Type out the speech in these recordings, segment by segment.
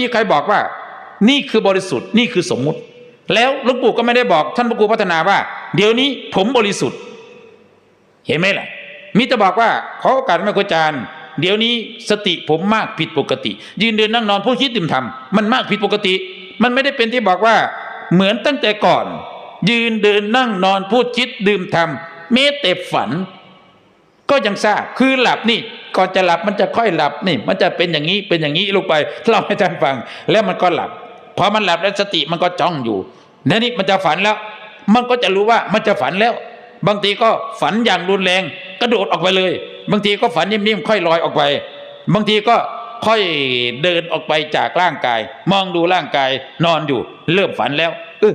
มีใครบอกว่า นี่คือบริสุทธิ์นี่คือสมมุติ แล้วหลวงปู่ก็ไม่ได้บอก ท่านพระครูพัฒนาว่า เดี๋ยวนี้ผมบริสุทธิ์ เห็นไหมล่ะมิจะบอกว่าขอโอกาสแม่ครูอาจารย์ เดี๋ยวนี้สติผมมากผิดปกติ ยืนเดินนั่งนอนพูดคิดดื่มทำมันมากผิดปกติ มันไม่ได้เป็นที่บอกว่าเหมือนตั้งแต่ก่อน ยืนเดินนั่งนอนพูดคิดดื่มทำเมแต่ฝัน ก็ยังทราบคือหลับนี่ ก่อนจะหลับมันจะค่อยหลับนี่ มันจะเป็นอย่างนี้เป็นอย่างนี้ลงไปเล่าให้ท่านฟัง แล้วมันก็หลับพอมันหลับแล้วสติมันก็จ้องอยู่แล้วนี่มันจะฝันแล้ว มันก็จะรู้ว่ามันจะฝันแล้ว บางทีก็ฝันอย่างรุนแรงกระโดดออกไปเลย บางทีก็ฝันนิ่มๆค่อยลอยออกไป บางทีก็ค่อยเดินออกไปจากร่างกาย มองดูร่างกายนอนอยู่ เริ่มฝันแล้ว เออ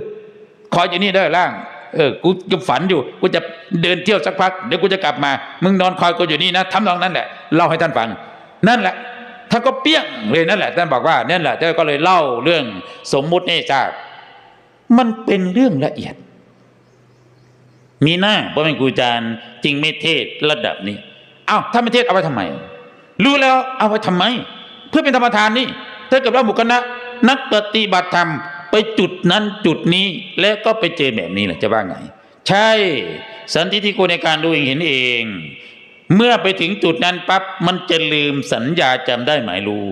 คอยอยู่นี่ได้ร่าง เออกูจะฝันอยู่กูจะ เดินเที่ยวสักพักเดี๋ยวกูจะกลับมา มึงนอนคอยกูอยู่นี่นะทำนองนั้นแหละเล่าให้ท่านฟัง นั่นแหละท่านก็เปี้ยงเลยนั่นแหละท่านบอกว่านั่นแหละท่านก็เลยเล่าเรื่องสมมุติให้ทราบมันเป็นเรื่องละเอียด มีหน้าเพระเป็นครูอาจารย์จริงไม่เทศระดับนี้เอ้าถ้าไม่เทศเอาไว้ทำไม รู้แล้วเอาไว้ทำไม เพื่อเป็นธรรมทานนี่ถ้าเกิดว่าบุคคลนะนักปฏิบัติธรรมไปจุดนั้นจุดนี้แล้วก็ไปเจอแบบนี้แหละจะว่าไง ใช่ สันติที่โกในการดูเองเห็นเอง เมื่อไปถึงจุดนั้นปั๊บมันจะลืมสัญญาจำได้หมายรู้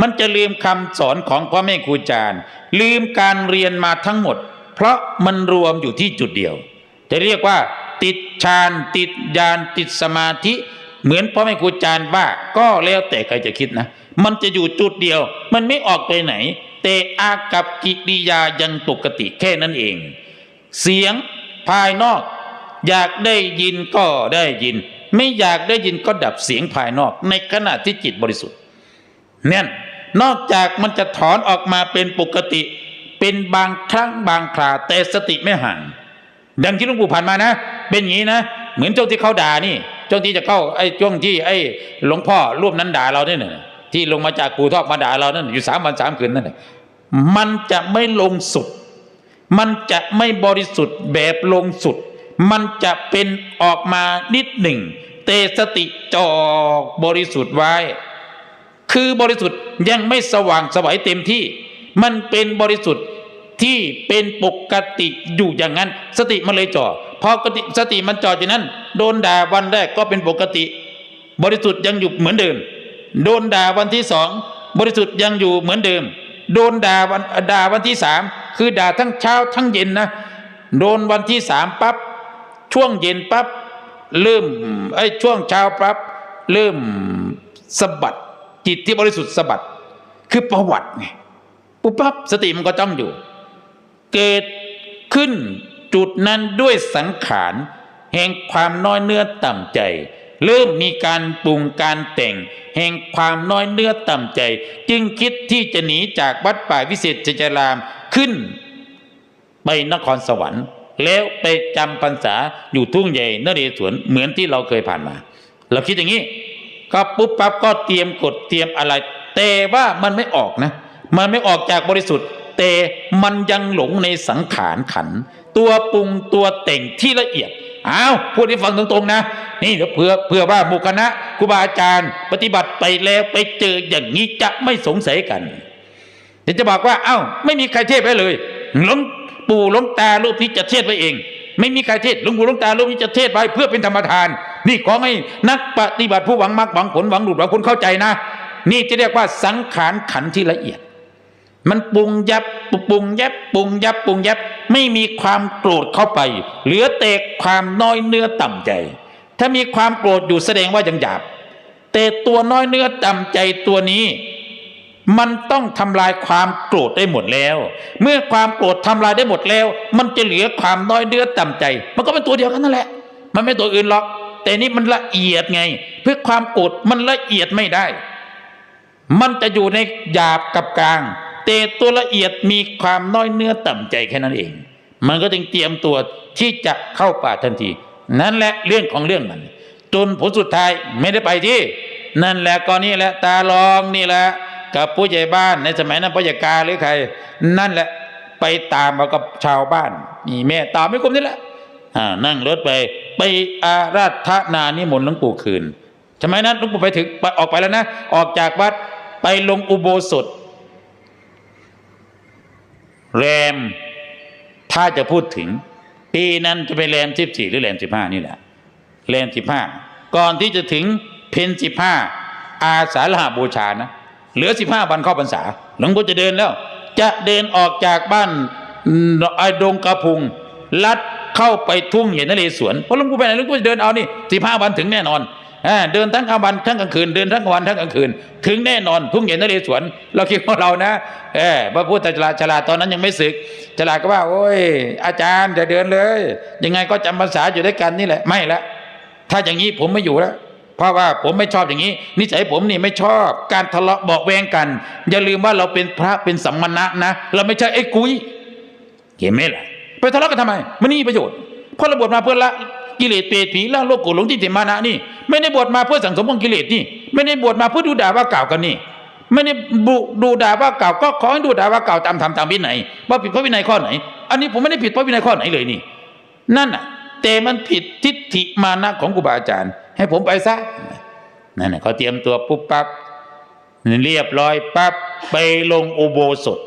มันจะลืมคำสอนของพ่อแม่ครูอาจารย์ ลืมการเรียนมาทั้งหมด เพราะมันรวมอยู่ที่จุดเดียว จะเรียกว่า ติดฌานติดญาณติดสมาธิ เหมือนพ่อแม่ครูอาจารย์ว่าก็แล้วแต่ใครจะคิดนะ มันจะอยู่จุดเดียว มันไม่ออกไปไหน แต่อากับกิริยายังปกติแค่นั้นเอง เสียงภายนอก อยากได้ยินก็ได้ยิน ไม่อยากได้ยินก็ดับเสียงภายนอก ในขณะที่จิตบริสุทธิ์เนี่ยนอกจากมันจะถอนออกมาเป็นปกติ เป็นบางครั้งบางครา แต่สติไม่ห่างดังที่หลวงปู่ผ่านมานะ เป็นอย่างนี้นะ เหมือนช่วงที่เขาด่านี่ช่วงที่จะเข้าไอ้ช่วงที่ไอ้หลวงพ่อรูปนั้นด่าเราเนี่ยที่ลงมาจากกูทอกมาด่าเรานั่นอยู่สามวันสามคืนนั่นน่ะมันจะไม่ลงสุด มันจะไม่บริสุทธิ์แบบลงสุด มันจะเป็นออกมานิดหนึ่ง เตสติจอกบริสุทธิ์ไว้ คือบริสุทธิ์ยังไม่สว่างสวัยเต็มที่ มันเป็นบริสุทธิ์ที่เป็นปกติอยู่อย่างนั้น สติมันเลยจ่อพอกติสติมันจ่ออย่างนั้น โดนด่าวันแรกก็เป็นปกติ บริสุทธิ์ยังอยู่เหมือนเดิม โดนด่าวันที่สองบริสุทธิ์ยังอยู่เหมือนเดิม โดนด่าวันด่าวันที่สามคือด่าทั้งเช้าทั้งเย็นนะ โดนวันที่สามปั๊บ ช่วงเย็นปั๊บเริ่มไอ้ช่วงเช้าปั๊บเริ่มสะบัดจิตที่บริสุทธิ์สะบัดคือประวัติไงปุ๊บปั๊บสติมันก็จ้องอยู่ เกิดขึ้นจุดนั้นด้วยสังขารแห่งความน้อยเนื้อต่ำใจ เริ่มมีการปรุงการแต่ง แห่งความน้อยเนื้อต่ำใจ จึงคิดที่จะหนีจากวัดป่าวิเศษจารามขึ้น ไปนครสวรรค์ แล้วไปจำพรรษาอยู่ทุ่งใหญ่นเรศวรเหมือนที่เราเคยผ่านมา เราคิดอย่างนี้ ก็ปุ๊บปั๊บก็เตรียมกดเตรียมอะไร แต่ว่ามันไม่ออกนะ มันไม่ออกจากบริสุทธิ์ แต่มันยังหลงในสังขารขัน ตัวปรุงตัวแต่งที่ละเอียดอ้าวพูดให้ฟังตรงๆนะ นี่เดี๋ยวเผื่อเผื่อว่าหมู่คณะครูบาอาจารย์ ปฏิบัติไปแล้วไปเจออย่างนี้จะไม่สงสัยกันเดี๋ยวจะบอกว่า เอ้า ไม่มีใครเทศไว้เลยหลง ปู่หลวงตารูปนี้จะเทศไว้เอง ไม่มีใครเทศหลวงปู่หลวงตารูปนี้จะเทศไว้เพื่อเป็นธรรมทาน นี่ขอให้นักปฏิบัติผู้หวังมรรคหวังผลหวังหลุดหวังคุณเข้าใจนะ นี่จะเรียกว่าสังขารขันที่ละเอียด มันปรุงยับปรุงยับปรุงยับปรุงยับไม่มีความโกรธเข้าไป เหลือแต่ความน้อยเนื้อต่ำใจ ถ้ามีความโกรธอยู่แสดงว่ายังหยาบแต่ตัวน้อยเนื้อต่ำใจตัวนี้ มันต้องทำลายความโกรธได้หมดแล้ว เมื่อความโกรธทำลายได้หมดแล้ว มันจะเหลือความน้อยเนื้อต่ำใจ มันก็เป็นตัวเดียวกันนั่นแหละ มันไม่ตัวอื่นหรอก แต่นี่มันละเอียดไง เพื่อความโกรธมันละเอียดไม่ได้ มันจะอยู่ในหยาบกับกลาง แต่ตัวละเอียดมีความน้อยเนื้อต่ำใจแค่นั้นเอง มันก็จึงเตรียมตัวที่จะเข้าป่าทันที นั่นแหละเรื่องของเรื่องมันจนผลสุดท้ายไม่ได้ไปที่ นั่นแหละก็นี่แหละตาลองนี่แหละ กับผู้ใหญ่บ้านในสมัยนั้นผู้ใหญ่กาหรือใคร นั่นแหละไปตามมากับชาวบ้านนี่แม่ตามไม่คุ้มนี่แหละอ่านั่งรถไป ไปอาราธนานิมนต์หลวงปู่คืนสมัยนั้นหลวงปู่ไปถึงไปออกไปแล้วนะ ออกจากวัดไปลงอุโบสถ แรม ถ้าจะพูดถึง ปีนั้นจะเป็นแรมสิบสี่หรือแรมสิบห้านี่แหละแรมสิบห้าก่อนที่จะถึงเพนสิบห้าอาสาฬหบูชานะ เหลือสิบห้าวันเข้าพรรษาหลวงพ่อจะเดินแล้ว จะเดินออกจากบ้านไอ้ดงกระพุง ลัดเข้าไปทุ่งเหนนเรศวรเพราะหลวงพ่อไปไหนหลวงพ่อจะเดินเอานี่สิบห้าวันถึงแน่นอนเดินทั้งกลางวันทั้งกลางคืนเดินทั้งกลางวันทั้งกลางคืน ถึงแน่นอนทุ่งเหนนเรศวรเราคิดว่าเรานะเออพระพุทธจลาฉลาตอนนั้นยังไม่ศึกฉลาดก็ว่า โอ้ย อาจารย์จะเดินเลย ยังไงก็จำภาษาอยู่ด้วยกันนี่แหละไม่ละถ้าอย่างนี้ผมไม่อยู่แล้ว เพราะว่าผมไม่ชอบอย่างนี้ นิสัยผมนี่ไม่ชอบการทะเลาะเบาแวงกัน อย่าลืมว่าเราเป็นพระเป็นสัมมณะนะ เราไม่ใช่ไอ้กุยเห็นไหมล่ะไปทะเลาะกันทำไมมันนี่ประโยชน์เพราะเราบวชมาเพื่อละกิเลสเปรตผีละโลภโกรธหลงที่ติมานะนี่ ไม่ได้บวชมาเพื่อสังสมของกิเลสนี่ ไม่ได้บวชมาเพื่อดูด่าว่ากล่าวกันนี่ ไม่ได้บุดูด่าว่ากล่าวก็ขอให้ดูด่าว่ากล่าวตามธรรมตามวินัยว่าผิดพระวินัยข้อไหน อันนี้ผมไม่ได้ผิดพระวินัยข้อไหนเลยนี่ นั่นน่ะแต่มันผิดทิฏฐิมานะของครูบาอาจารย์ ให้ผมไปซะนั่นน่ะเขาเตรียมตัวปุ๊บปั๊บเรียบร้อยปั๊บไปลงอุโบสถ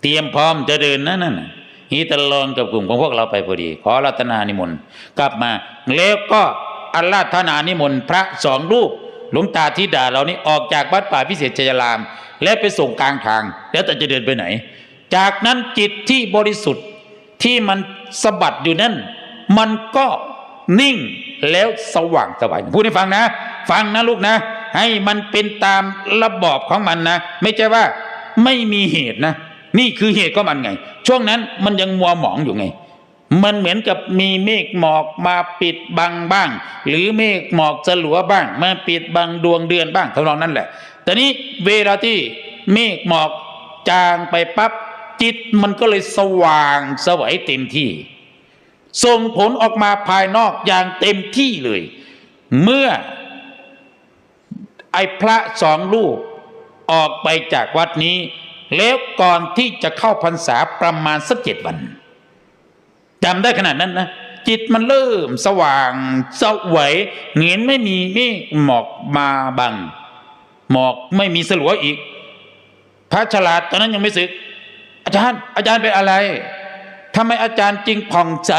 เตรียมพร้อมจะเดินนั่นน่ะฮีตลองกับกลุ่มของพวกเราไปพอดี ขอรัตนานิมนต์กลับมา แล้วก็อาราธนานิมนต์พระสองรูปหลวงตาทิดาเรานี่ออกจากวัดป่าพิเศษชัยราม และไปส่งกลางทาง แล้วแต่จะเดินไปไหน จากนั้นจิตที่บริสุทธิ์ที่มันสะบัดอยู่นั่น มันก็นิ่ง แล้วสว่างสวายพูดให้ฟังนะ ฟังนะลูกนะ ให้มันเป็นตามระบอบของมันนะ ไม่ใช่ว่าไม่มีเหตุนะ นี่คือเหตุของมันไง ช่วงนั้นมันยังมัวหมองอยู่ไง มันเหมือนกับมีเมฆหมอกมาปิดบังบ้าง หรือเมฆหมอกสลัวบ้าง มาปิดบังดวงเดือนบ้างทำนองนั้นแหละแต่นี้เวลาที่เมฆหมอกจางไปปั๊บจิตมันก็เลยสว่างสวัยเต็มที่ ส่งผลออกมาภายนอกอย่างเต็มที่เลย เมื่อไอ้พระสองรูปออกไปจากวัดนี้ แล้วก่อนที่จะเข้าพรรษาประมาณสักเจ็ดวันจำได้ขนาดนั้นนะจิตมันเริ่มสว่างสวยเห็นไม่มีเมฆหมอกมาบัง หมอกไม่มีสลัวอีก พระฉลาดตอนนั้นยังไม่สึก อาจารย์ อาจารย์เป็นอะไร ทำไมอาจารย์จึงผ่องใส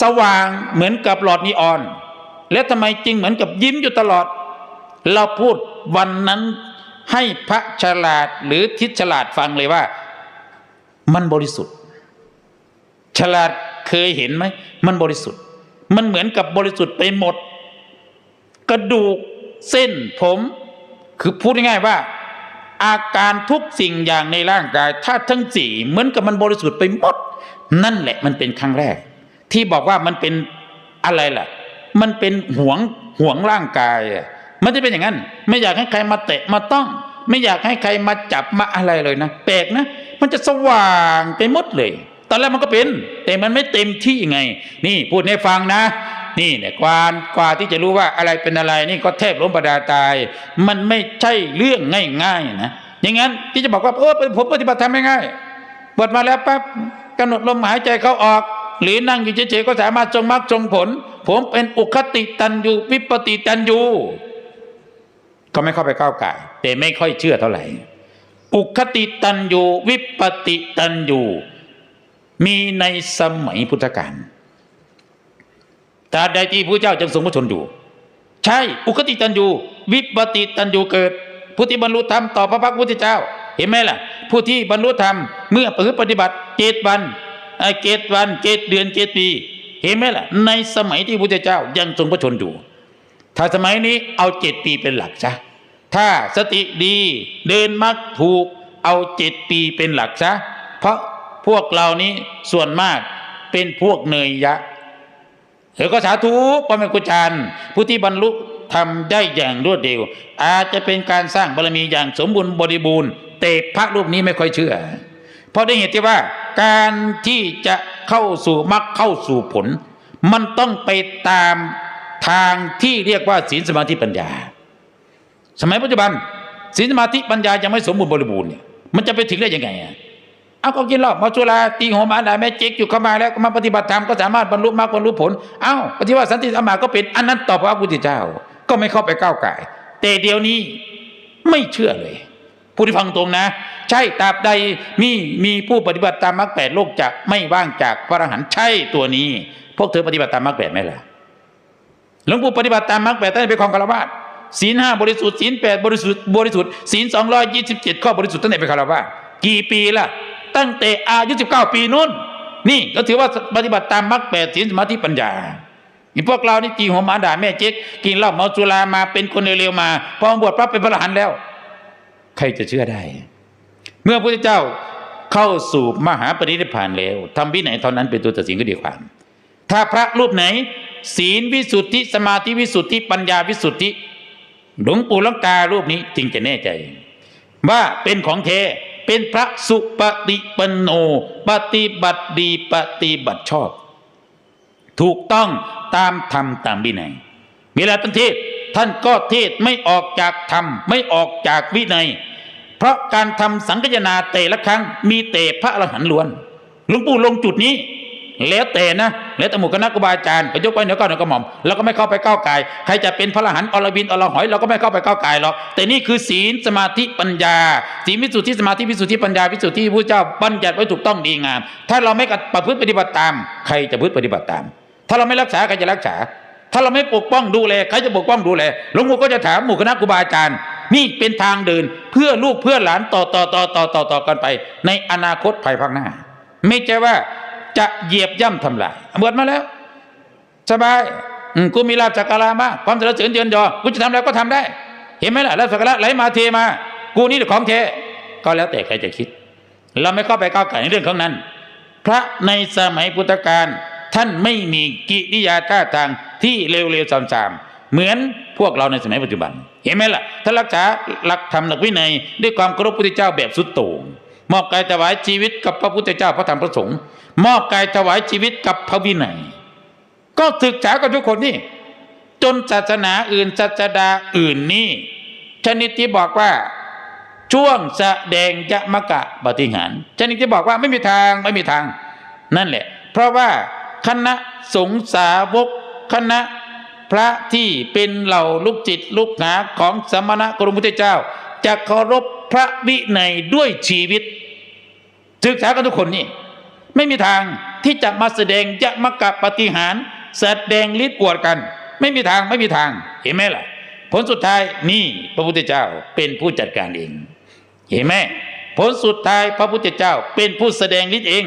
สว่างเหมือนกับหลอดนีออน แล้วทำไมจริงเหมือนกับยิ้มอยู่ตลอด เราพูดวันนั้นให้พระฉลาดหรือทิศฉลาดฟังเลยว่า มันบริสุทธิ์ ฉลาดเคยเห็นไหม มันบริสุทธิ์ มันเหมือนกับบริสุทธิ์ไปหมด กระดูกเส้นผม คือพูดง่ายๆว่า อาการทุกสิ่งอย่างในร่างกายถ้าทั้งสี่เหมือนกับมันบริสุทธิ์ไปหมด นั่นแหละมันเป็นครั้งแรก ที่บอกว่ามันเป็นอะไรล่ะ มันเป็นห่วงห่วงร่างกายอะมันจะเป็นอย่างนั้น ไม่อยากให้ใครมาเตะมาต้อง ไม่อยากให้ใครมาจับมาอะไรเลยนะแปลกนะมันจะสว่างไปหมดเลย ตอนแรกมันก็เป็น แต่มันไม่เต็มที่ไง นี่พูดให้ฟังนะ นี่เนี่ยกว่ากว่าที่จะรู้ว่าอะไรเป็นอะไรนี่ก็แทบล้มประดาตาย มันไม่ใช่เรื่องง่ายๆนะอย่างนั้นที่จะบอกว่าเออผมปฏิบัติทำไม่ง่ายๆบวชมาแล้วปั๊บ กำหนดลมหายใจเข้าออก หรือนั่งอยู่เฉยๆก็สามารถจงมรรคจงผล ผมเป็นอุคติตันยูวิปติตันยูก็ไม่เข้าไปก้าวไก่แต่ไม่ค่อยเชื่อเท่าไหร่ อุคติตันยูวิปติตันยูมีในสมัยพุทธกาลตราบใดที่พระเจ้าจึงทรงพระชนอยู่ ใช่ อุคติตันยูวิปติตันยูเกิด ผู้ที่บรรลุธรรมต่อพระพักตร์พุทธเจ้า เห็นไหมล่ะ ผู้ที่บรรลุธรรม เมื่อประพฤติปฏิบัติเจ็ดวันเจ็ดวันเจ็ดเดือนเจ็ดปีเห็นไหมล่ะ ในสมัยที่พระเจ้ายังทรงพระชนอยู่ ถ้าสมัยนี้เอาเจ็ดปีเป็นหลักซะถ้าสติดีเดินมักถูกเอาเจ็ดปีเป็นหลักซะเพราะพวกเรานี้ส่วนมากเป็นพวกเนยยะเออก็สาธุปรมกุจารผู้ที่บรรลุทำได้อย่างรวดเร็ว อาจจะเป็นการสร้างบารมีอย่างสมบูรณ์บริบูรณ์แต่พระรูปนี้ไม่ค่อยเชื่อ เพราะได้เหตุที่ว่าการที่จะเข้าสู่มรรคเข้าสู่ผล มันต้องไปตามทางที่เรียกว่าศีลสมาธิปัญญา สมัยปัจจุบันศีลสมาธิปัญญายังไม่สมบูรณ์บริบูรณ์เนี่ยมันจะไปถึงได้ยังไงอะเอาก็กินเหล้ามาจุฬาตีหัวมาด่าแม่เจ๊กอยู่เข้ามาแล้วมาปฏิบัติธรรมก็สามารถบรรลุมรรคบรรลุผล เอ้าปฏิวัติสันติธรรมาก็เป็นอันนั้นต่อพระพุทธเจ้า ก็ไม่เข้าไปก้าวไก่แต่เดี๋ยวนี้ไม่เชื่อเลยผู้ที่ฟังตรงนะ ใช่ตราบใดมีมีผู้ปฏิบัติตามมรรคแปดโลกจะไม่ว่างจากพระอรหันต์ใช่ตัวนี้ พวกเธอปฏิบัติตามมรรคแปดไหมล่ะหลวงปู่ปฏิบัติตามมรรคแปดตั้งแต่เป็นของคารวะศีลห้าบริสุทธิ์ศีลแปดบริสุทธิ์บริสุทธิ์ศีลสองร้อยยี่สิบเจ็ดข้อบริสุทธิ์ตั้งแต่เป็นคารวะกี่ปีล่ะ ตั้งแต่อายุสิบเก้าปีนู้นนี่ก็ถือว่าปฏิบัติตามมรรคแปดศีลสมาธิปัญญาอีพวกเรานี่ตีหัวหมาด่าแม่เจ๊กกินเหล้าเมาสุรามาเป็นคนเร็วๆมาพอบวชปั๊บเป็นพระอรหันต์แล้ว ใครจะเชื่อได้ เมื่อพระพุทธเจ้าเข้าสู่มหาปรินิพพานแล้วทำวินัยเท่านั้นเป็นตัวตัดสินก็ดีความ ถ้าพระรูปไหน ศีลวิสุทธิสมาธิวิสุทธิปัญญาวิสุทธิหลวงปู่ลวงตารูปนี้จึงจะแน่ใจ ว่าเป็นของเทเป็นพระสุปฏิปโน ปฏิบัติดีปฏิบัติชอบ ถูกต้องตามธรรมตามวินัยเวลาท่านเทศท่านก็เทศไม่ออกจากธรรมไม่ออกจากวินัย เพราะการทำสังฆยนาแต่ละครั้ง มีแต่พระอรหันต์ล้วนหลวงปู่ลงจุดนี้ แล้วแต่นะ แล้วแต่หมู่คณะครูบาอาจารย์ก็ยกไว้เหนือก้าวเหนือกระหม่อมเราก็ไม่เข้าไปก้าวไก่ใครจะเป็นพระอรหันต์อรบินอรหอยเราก็ไม่เข้าไปก้าวไก่หรอกแต่นี่คือศีลสมาธิปัญญาศีลวิสุทธิสมาธิวิสุทธิปัญญาวิสุทธิที่พระเจ้าบัญญัติไว้ถูกต้องดีงาม ถ้าเราไม่ประพฤติปฏิบัติตาม ใครจะพฤติปฏิบัติตาม ถ้าเราไม่รักษาใครจะรักษาถ้าเราไม่ปกป้องดูแลใครจะปกป้องดูแลหลวงปู่ก็จะถามหมู่คณะครูบาอาจารย์ นี่เป็นทางเดินเพื่อลูกเพื่อหลานต่อต่อต่อต่อต่อต่อกันไป ในอนาคตภายภาคหน้า ไม่ใช่ว่าจะเหยียบย่ำทำลายบวชมาแล้ว สบายกูมีลาภสักการะมากความเสรรเสริญเยินยอกูจะทำอะไรก็ทำได้ เห็นไหมล่ะลาภสักการะไหลมาเทมา กูนี่ของเทก็แล้วแต่ใครจะคิด เราไม่เข้าไปก้าวไก่ในเรื่องของนั้น พระในสมัยพุทธกาลท่านไม่มีกิริยาท่าทางที่เร็วๆซ้ำๆเหมือนพวกเราในสมัยปัจจุบัน เห็นไหมล่ะ ถ้ารักษาหลักธรรมหลักวินัย ด้วยความเคารพพระพุทธเจ้าแบบสุดโต่งมอบกายถวายชีวิตกับพระพุทธเจ้าพระธรรมพระสงฆ์มอบกายถวายชีวิตกับพระวินัย ก็ศึกษากันทุกคนนี่จนศาสนาอื่นศาสดาอื่นนี่ชนิดที่บอกว่าช่วงแสดงยมกะปฏิหารชนิดที่บอกว่าไม่มีทางไม่มีทาง นั่นแหละ เพราะว่าคณะสงสาวกคณะ พระที่เป็นเหล่าลูกจิตลูกหาของสมณะกรมพุทธเจ้า จะเคารพพระวินัยด้วยชีวิต ศึกษากันทุกคนนี่ ไม่มีทางที่จะมาแสดงยมากะปฏิหาร แสดงฤทธิ์อวดกัน ไม่มีทางไม่มีทางเห็นไหมล่ะ ผลสุดท้ายนี่พระพุทธเจ้าเป็นผู้จัดการเอง เห็นไหมผลสุดท้ายพระพุทธเจ้าเป็นผู้แสดงฤทธิ์เอง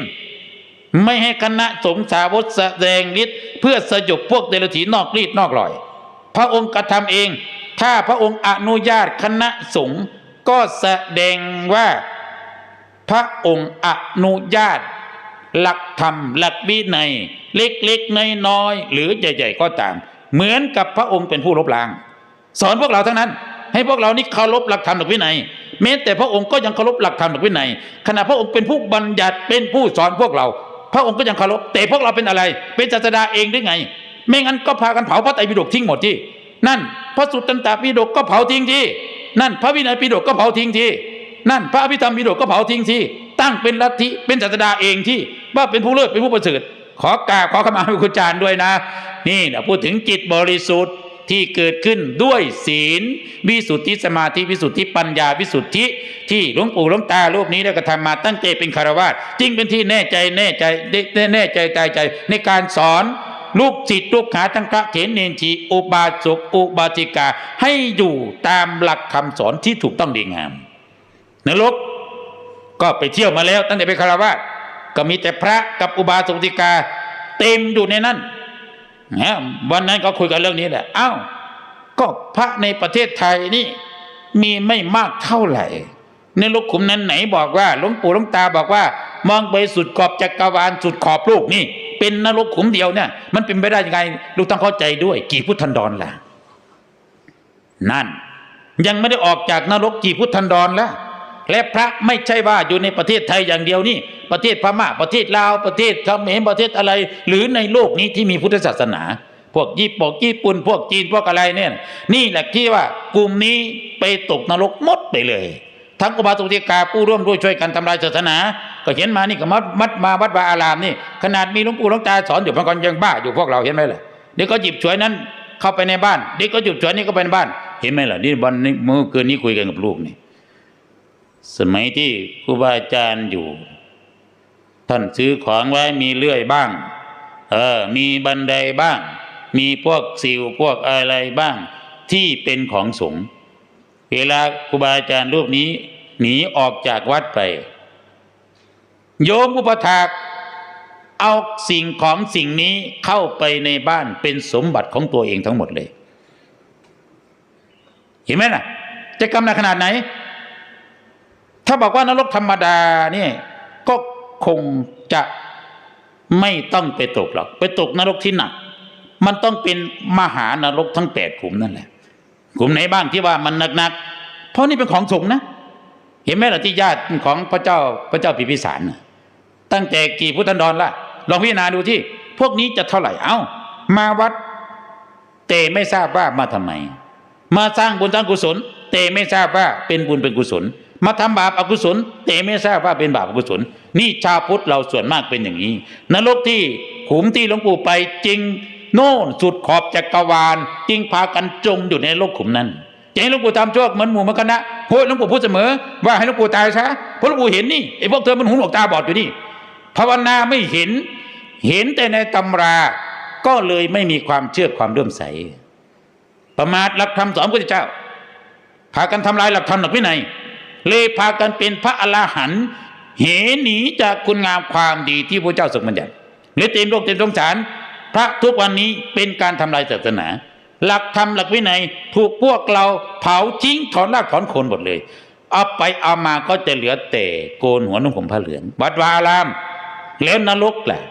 ไม่ให้คณะสงฆ์สาวกแสดงฤทธิ์เพื่อสยบพวกเดรัจฉีนอกรีดนอกรอย พระองค์กระทำเอง ถ้าพระองค์อนุญาตคณะสงฆ์ก็แสดงว่าพระองค์อนุญาต หลักธรรมหลักวินัยเล็กๆน้อยๆหรือใหญ่ ๆ ก็ตาม เหมือนกับพระองค์เป็นผู้ลบล้าง สอนพวกเราทั้งนั้น ให้พวกเรานี่เคารพหลักธรรมหลักวินัยแม้แต่พระองค์ก็ยังเคารพหลักธรรมหลักวินัยขณะพระองค์เป็นผู้บัญญัติเป็นผู้สอนพวกเรา พระองค์ก็ยังเคารพแต่พวกเราเป็นอะไร เป็นศาสดาเองหรือไง ไม่งั้นก็พากันเผาพระไตรปิฎกทิ้งหมดที่ นั่น พระสุตตันตปิฎกก็เผาทิ้งที่ นั่น พระวินัยปิฎกก็เผาทิ้งที่ นั่น พระอภิธรรมปิฎกก็เผาทิ้งที่ ตั้งเป็นลัทธิเป็นศาสดาเองที่ ว่าเป็นผู้เลิศเป็นผู้ประเสริฐขอกราบขอขมาพระคุณจารย์ด้วยนะ นี่นะพูดถึงจิตบริสุทธิ์ ที่เกิดขึ้นด้วยศีล วิสุทธิสมาธิวิสุทธิปัญญาวิสุทธิ ที่หลวงปู่หลวงตารูปนี้ได้กระทำมาตั้งแต่เป็นคารวาสจึงเป็นที่แน่ใจแน่ใจแน่แน่ใจตายใจ ในการสอนลูกจิตลูกหาทั้งพระเถรเนนทีอุบาสกอุบาสิกาให้อยู่ตามหลักคำสอนที่ถูกต้องดีงามนรกก็ไปเที่ยวมาแล้วตั้งแต่เป็นคารวาสก็มีแต่พระกับอุบาสกอุบาสิกา เต็มอยู่ในนั้น นะวันนั้นก็คุยกันเรื่องนี้แหละอ้าวก็พระในประเทศไทยนี่มีไม่มากเท่าไหร่ ในลูกขุมนั้นไหนบอกว่าหลวงปู่หลวงตาบอกว่า มองไปสุดขอบจักรวาลสุดขอบโลกนี่ เป็นนรกขุมเดียวเนี่ย มันเป็นไปได้ยังไง ลูกต้องเข้าใจด้วย กี่พุทธันดรล่ะ นั่น ยังไม่ได้ออกจากนรกกี่พุทธันดรแล้วและพระไม่ใช่ว่าอยู่ในประเทศไทยอย่างเดียวนี่ ประเทศพม่าประเทศลาวประเทศเขมรประเทศอะไร หรือในโลกนี้ที่มีพุทธศาสนา พวกญี่ปุ่นญี่ปุ่น พวกจีนพวกอะไรเนี่ย นี่แหละที่ว่ากลุ่มนี้ไปตกนรกหมดไปเลย ทั้งอุบาสกอุบาสิกาผู้ร่วมด้วยช่วยกันทำลายศาสนา ก็เห็นมานี่ก็มัดมัดมาวัดวาอารามนี่ ขนาดมีหลวงปู่หลวงตาสอนอยู่พังกรยังบ้าอยู่พวกเราเห็นไหมล่ะเดี๋ยวก็หยิบฉวยนั้นเข้าไปในบ้านเด็กก็หยิบฉวยนี่ก็ไปในบ้าน เห็นไหมล่ะนี่วันนี้เมื่อคืนนี้คุยกันกับลูกนี่สมัยที่ครูบาอาจารย์อยู่ ท่านซื้อของไว้มีเลื่อยบ้าง เออ มีบันไดบ้าง มีพวกสิวพวกอะไรบ้าง ที่เป็นของสงฆ์เวลาครูบาอาจารย์รูปนี้ หนีออกจากวัดไป โยมอุปถาก เอาสิ่งของสิ่งนี้เข้าไปในบ้านเป็นสมบัติของตัวเองทั้งหมดเลย เห็นไหมล่ะ จะกำหนักขนาดไหน ถ้าบอกว่านรกธรรมดาเนี่ยก็ คงจะไม่ต้องไปตกหรอก ไปตกนรกที่หนัก มันต้องเป็นมหานรกทั้งแปดขุมนั่นแหละขุมไหนบ้างที่ว่ามันหนักๆเพราะนี่เป็นของสงนะ เห็นไหมล่ะที่ญาติของพระเจ้าพระเจ้าพิพิสารนะตั้งแต่กี่พุทธันดรละลองพิจารณาดูที่ พวกนี้จะเท่าไหร่เอ้า มาวัดแต่ไม่ทราบว่ามาทำไม มาสร้างบุญสร้างกุศลแต่ไม่ทราบว่าเป็นบุญเป็นกุศล มาทำบาปอกุศล แต่ไม่ทราบว่าเป็นบาปอกุศล นี่ชาวพุทธเราส่วนมากเป็นอย่างนี้ นรกที่ขุมที่หลวงปู่ไปจริง โน่นสุดขอบจักรวาลจริงพากันจมอยู่ในนรกขุมนั้นจะให้หลวงปู่ทำโชคเหมือนหมู่เมือนคณะโอ้ยหลวงปู่พูดเสมอ ว่าให้หลวงปู่ตายซะเพราะหลวงปู่เห็นนี่ไอ้พวกเธอมันหูหนวกตาบอดอยู่นี่ภาวนาไม่เห็น เห็นแต่ในตำราก็เลยไม่มีความเชื่อความเลื่อมใส ประมาทหลักธรรมสอนพระพุทธเจ้าพากันทำลายหลักธรรมหลักวินัย เลยพากันเป็นพระอรหันต์เหหนีจากคุณงามความดีที่พระเจ้าทรงบัญญัติเลยเต็มโลกเต็มสงสาร พระทุกวันนี้เป็นการทำลายศาสนา หลักธรรมหลักวินัยถูกพวกเราเผาทิ้งถอนรากถอนโคนหมดเลย เอาไปเอามาก็จะเหลือแต่โกนหัวนุ่งผมผ้าเหลืองวัดวาอาราม แล้วนรกแหละ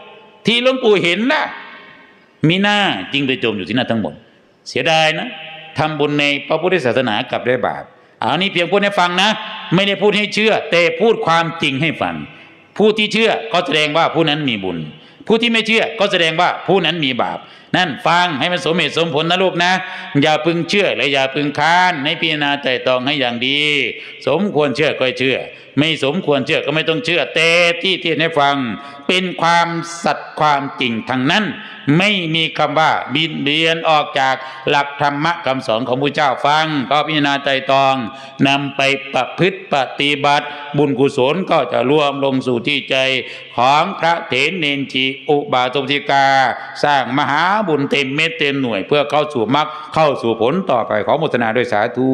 ที่หลวงปู่เห็นล่ะมีหน้าจริงไปจมอยู่ที่นั่นทั้งหมด เสียดายนะทำบุญในพระพุทธศาสนากลับได้บาป อันนี้เพียงพูดให้ฟังนะ ไม่ได้พูดให้เชื่อ แต่พูดความจริงให้ฟัง ผู้ที่เชื่อก็แสดงว่าผู้นั้นมีบุญ ผู้ที่ไม่เชื่อก็แสดงว่าผู้นั้นมีบาป นั่นฟังให้มันสมเหตุสมผลนะลูกนะ อย่าพึงเชื่อและอย่าพึงค้านให้พิจารณาใจตองให้อย่างดี สมควรเชื่อก็เชื่อ ไม่สมควรเชื่อก็ไม่ต้องเชื่อแต่ที่ที่ให้ฟัง เป็นความสัตย์ความจริงทั้งนั้น ไม่มีคำว่าบินเบียนออกจากหลักธรรมะคำสอนของพระเจ้าฟัง ก็พิจารณาใจตองนำไปประพฤติปฏิบัติ บุญกุศลก็จะรวมลงสู่ที่ใจของพระเถรเนนทีอุบาสกธิกา สร้างมหาบุญเต็มเม็ดเต็มหน่วย เพื่อเข้าสู่มรรคเข้าสู่ผลต่อไปขอโมทนาด้วยสาธุ